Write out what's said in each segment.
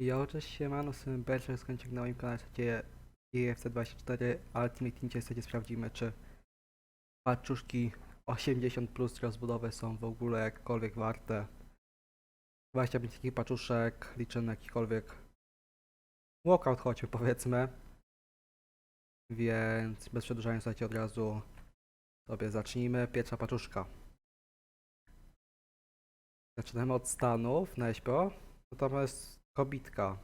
Ja cześć siemano, jestem Berger, skończyk na moim kanale gdzie EFC24 Ultimate Team sobie sprawdzimy czy paczuszki 80 plus rozbudowy są w ogóle jakkolwiek warte. 25 takich paczuszek liczę na jakikolwiek walkout choćby powiedzmy. Więc bez przedłużania słuchajcie od razu sobie zacznijmy. Pierwsza paczuszka. Zaczynamy od Stanów na SPO jest kobitka.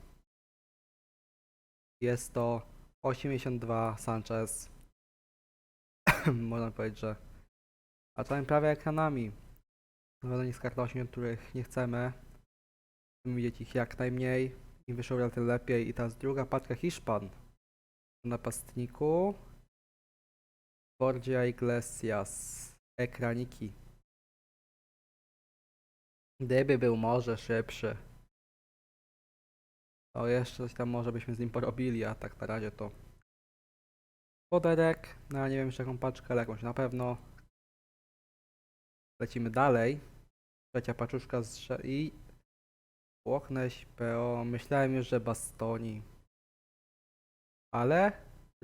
Jest to 82 Sanchez. Można powiedzieć, że a to prawie ekranami. Zadanie z kart 80, których nie chcemy. Chcemy widzieć ich jak najmniej. Im overall, tym lepiej. I teraz druga paczka Hiszpan. Na napastniku. Borgia Iglesias. Ekraniki. Gdyby był może szybszy. To jeszcze coś tam może byśmy z nim porobili, a tak na razie to poderek, no ja nie wiem jeszcze jaką paczkę, ale jakąś na pewno. Lecimy dalej. Trzecia paczuszka z i Łochneś PO. Myślałem już, że Bastoni. Ale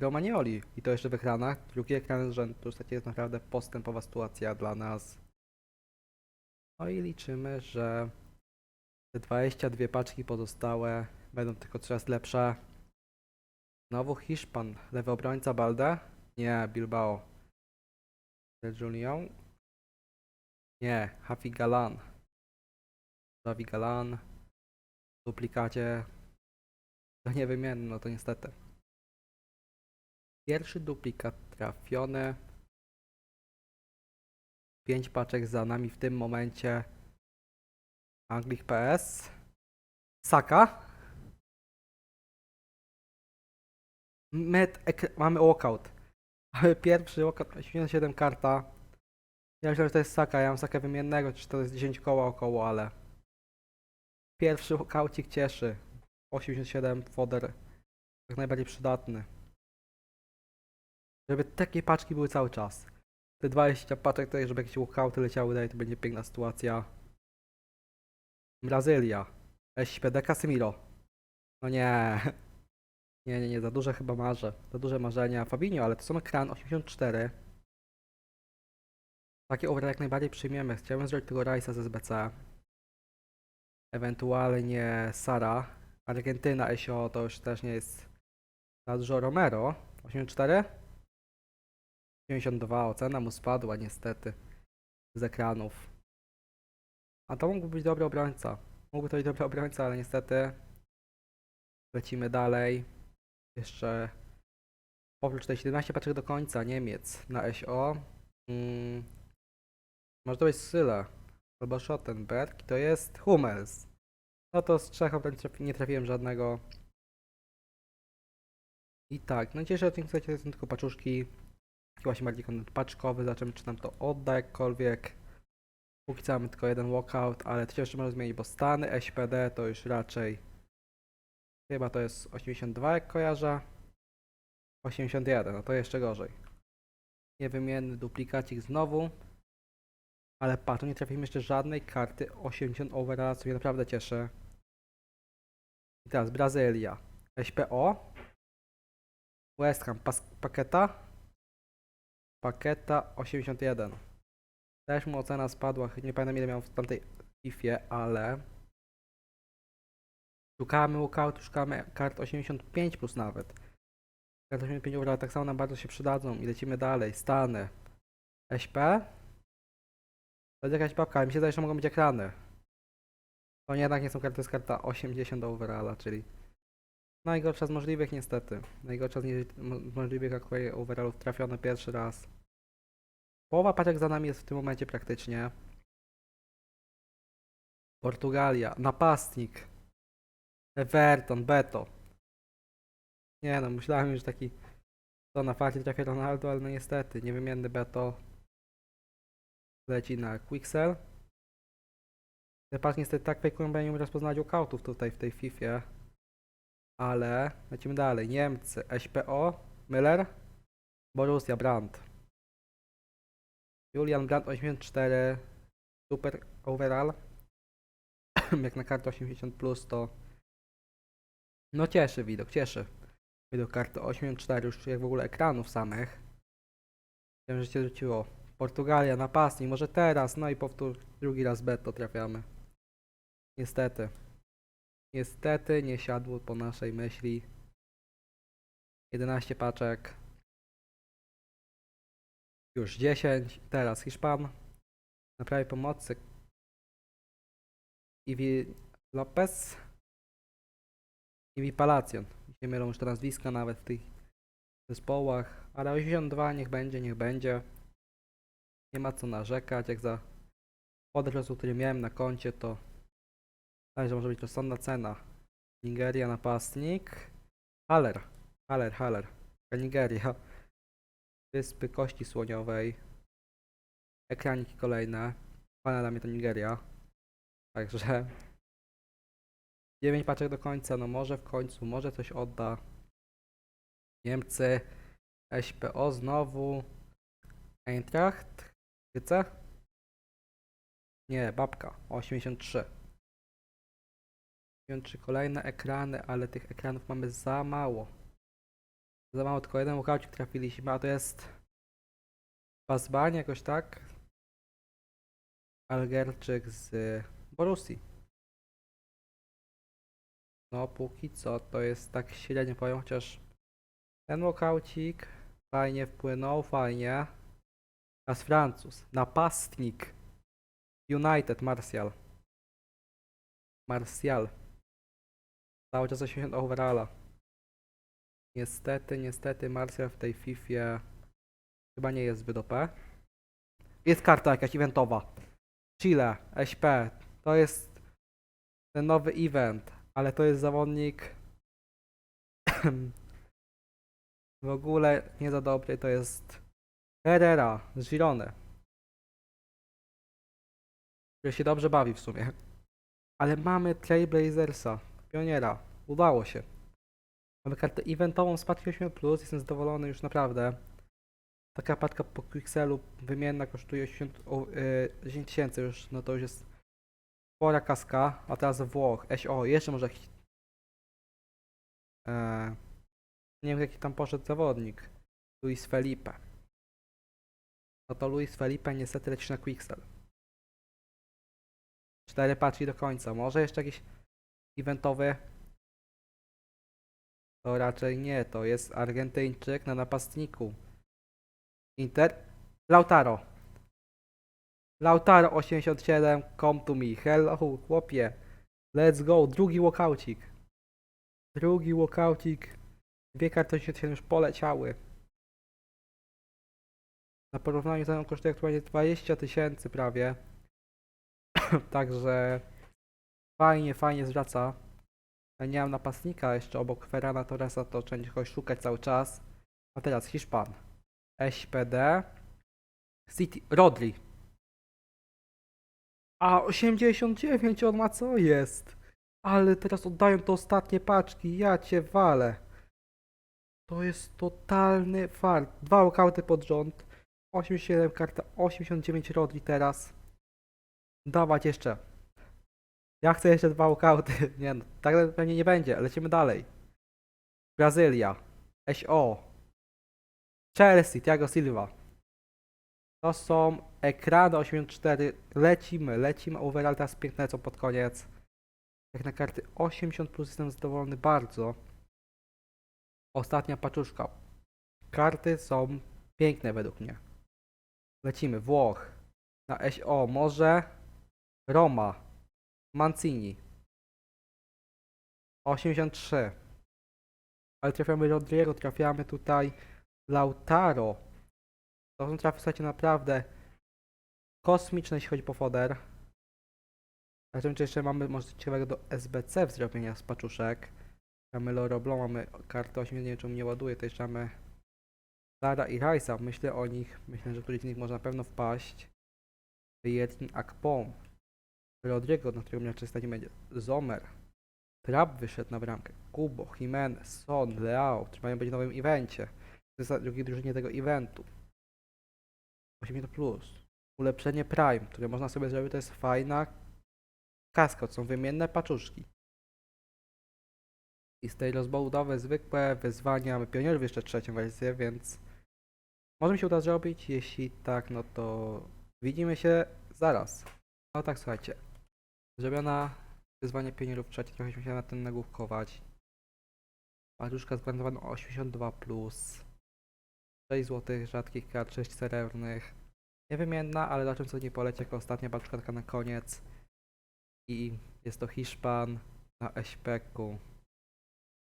Romagnoli i to jeszcze w ekranach. Drugi ekran z rzędu. To już jest naprawdę postępowa sytuacja dla nas. No i liczymy, że te 22 paczki pozostałe będą tylko coraz lepsze. Znowu Hiszpan, lewy obrońca Balde? Nie, Bilbao. Julian? Nie, Hafi Galan. Javi Galan. W duplikacie. To niewymienny, no to niestety. Pierwszy duplikat trafiony. 5 paczek za nami w tym momencie. Anglik PS. Saka. Met, mamy walkout. Pierwszy walkout, 87 karta. Ja myślałem, że to jest Saka, ja mam Sakę wymiennego, czy to jest 10 koła około, ale... Pierwszy walkaucik cieszy. 87 foder. Jak najbardziej przydatny. Żeby takie paczki były cały czas. Te 20 paczek tutaj, żeby jakieś walkouty leciały dalej, to będzie piękna sytuacja. Brazylia. SPD Casemiro. No nie. Nie, nie, nie, za duże chyba marzę. Za duże marzenia. Fabinho, ale to są ekran 84. Taki overall jak najbardziej przyjmiemy. Chciałbym zrobić tego Rice'a z SBC. Ewentualnie Sara. Argentyna SO to już też nie jest za dużo. Romero. 84. 92. Ocena mu spadła niestety. Z ekranów. A to mógłby być dobry obrońca. Mógłby to być dobry obrońca, ale niestety lecimy dalej. Jeszcze oprócz tej 17 paczek do końca Niemiec na SO. Mm, może to być Syle albo Schottenberg. To jest Hummels. No to z trzech nie trafiłem żadnego. I tak, no dzisiejszy odcinek słuchajcie, to są tylko paczuszki. Właśnie bardziej kontent paczkowy. Zobaczymy czy nam to odda jakkolwiek. Póki co mamy tylko jeden walkout, ale to się jeszcze może zmienić, bo Stany, SPD to już raczej chyba to jest 82 jak kojarzę. 81, no to jeszcze gorzej. Niewymienny duplikacik znowu. Ale patrz, nie trafimy jeszcze żadnej karty 80 overalla, co mnie naprawdę cieszy. I teraz Brazylia. SPO. West Ham, pas, Paketa. Paketa 81. Też mu ocena spadła, nie pamiętam ile miał w tamtej ifie, ale szukamy walkoutu, szukamy kart 85 plus nawet. Kart 85 overall tak samo nam bardzo się przydadzą i lecimy dalej. Stany. SP. To jest jakaś babka, mi się zdaje, że mogą być ekrany. To nie, jednak nie są karty, to jest karta 80 overalla, czyli najgorsza z możliwych niestety. Najgorsza z nie- mo- możliwych aktualnie overallów trafione pierwszy raz. Połowa paczek za nami jest w tym momencie praktycznie. Portugalia, napastnik. Everton, Beto. Nie no, myślałem już taki to na farcie trafia Ronaldo, ale no niestety, niewymienny Beto leci na Quixel. Paczki niestety tak fejkują, bo ja nie umiem rozpoznać tutaj w tej Fifie. Ale lecimy dalej. Niemcy, SPO, Müller, Borussia, Brandt. Julian Brandt 84, super overall. Jak na kartę 80 plus to No cieszy widok, cieszy. Widok karty 84 już jak w ogóle ekranów samych. Wiem, że cię rzuciło. Portugalia, napastnik, może teraz, no i powtór drugi raz betto trafiamy. Niestety. Niestety nie siadło po naszej myśli. 11 paczek. Już 10. Teraz Hiszpan. Na prawej pomocy. Iwi Lopez. Iwi Palacion. Mi się mylą już te nazwiska nawet w tych zespołach. Ale 82 niech będzie, niech będzie. Nie ma co narzekać. Jak za podrost, który miałem na koncie, to Myślałem, że może być rozsądna cena. Nigeria napastnik. Haller. Haller, Haller. Nigeria. Wyspy Kości Słoniowej. Ekraniki kolejne. Pana dla mnie to Nigeria. Także 9 paczek do końca, no może w końcu, może coś odda. Niemcy. SPO znowu. Eintracht. Wiecie? Nie, babka. 83. Wiem, czy kolejne ekrany, ale tych ekranów mamy za mało. Za mało, tylko jeden łukałcik trafiliśmy, a to jest Bazbani jakoś tak? Algerczyk z Borussii. No póki co to jest tak średnio powiem, chociaż ten łokaucik fajnie wpłynął, fajnie. Teraz Francuz, napastnik. United, Martial. Martial. Cały czas 80 overalla. Niestety, niestety Martial w tej Fifie chyba nie jest zbyt OP. Jest karta jakaś eventowa. Chile, SP. To jest ten nowy event, ale to jest zawodnik w ogóle nie za dobry. To jest Herrera z Girony. Który się dobrze bawi w sumie. Ale mamy Trailblazersa, pioniera. Udało się. Mamy kartę eventową z paczki 8+, jestem zadowolony już naprawdę. Taka paczka po Quixelu wymienna kosztuje 80, o, yy, 10 tysięcy już, no to już jest spora kaska. A teraz Włoch, SO, jeszcze może jakiś... Eee, nie wiem jaki tam poszedł zawodnik. Luis Felipe. No to Luis Felipe niestety leci na Quixel. Cztery paczki do końca. Może jeszcze jakiś eventowy? To raczej nie. To jest Argentyńczyk na napastniku. Inter. Lautaro. Lautaro 87. Come to me. Hello, chłopie. Let's go. Drugi walkoucik. Drugi walkoucik. Dwie karty 87 już poleciały. Na porównaniu ze mną kosztuje aktualnie 20 tysięcy prawie. Także fajnie, fajnie zwraca. Ja nie mam napastnika jeszcze obok Ferrana Torresa, to trzeba kogoś szukać cały czas. A teraz Hiszpan. SPD. City. Rodri. A 89 on ma co jest? Ale teraz oddają te ostatnie paczki. Ja cię walę. To jest totalny fart. Dwa lokauty pod rząd. 87 karta, 89 Rodri teraz. Dawać jeszcze. Ja chcę jeszcze dwa walkouty. Nie no, tak pewnie nie będzie. Lecimy dalej. Brazylia. SO. Chelsea, Thiago Silva. To są ekrany 84. Lecimy, lecimy. Overall teraz piękne co pod koniec. Jak na karty 80 plus jestem zadowolony bardzo. Ostatnia paczuszka. Karty są piękne według mnie. Lecimy. Włoch. Na SO może. Roma. Mancini. 83. Ale trafiamy Rodrigo, trafiamy tutaj Lautaro. Są trafy, słuchajcie, naprawdę kosmiczne, jeśli chodzi po foder. Zobaczymy, czy jeszcze mamy może do SBC w zrobienia z paczuszek. Mamy Loroblon, mamy kartę 8, nie wiem nie ładuje, to jeszcze mamy Sara i Rajsa. Myślę o nich, myślę, że któryś z nich może na pewno wpaść. Jedin Akpom. Rodrigo, na którego miał czysta nie będzie. Zomer. Trap wyszedł na bramkę. Kubo, Jimenez, Son, Leao. Trzeba być w nowym evencie. To jest drugiej drużynie tego eventu. 80 plus. Ulepszenie Prime, które można sobie zrobić, to jest fajna kaska. To są wymienne paczuszki. I z tej rozbudowy zwykłe wyzwania, mamy pionierów jeszcze trzecią wersję, więc może mi się uda zrobić, jeśli tak, no to widzimy się zaraz. No tak, słuchajcie, zrobiona wyzwanie pionierów trzecie, trochę się na tym nagłówkować. Paluszka zgwarantowana o 82+, plus, 6 złotych rzadkich kart, 6 srebrnych. Niewymienna, ale na czym co nie poleci jako ostatnia paczkarka na koniec. I jest to Hiszpan na Eśpeku.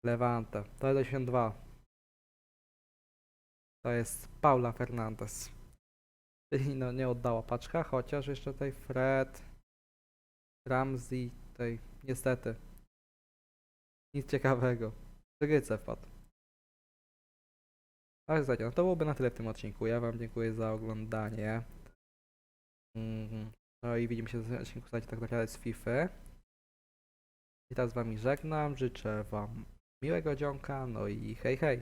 Levante. To jest 82. To jest Paula Fernandez. Czyli no nie oddała paczka, chociaż jeszcze tutaj Fred, Ramsey, tutaj niestety. Nic ciekawego. Tygryce wpadł. Ale słuchajcie, no to byłoby na tyle w tym odcinku. Ja wam dziękuję za oglądanie. Mm, No i widzimy się w odcinku, słuchajcie, tak naprawdę z FIFA. I teraz z wami żegnam, życzę wam miłego dzionka, no i hej hej.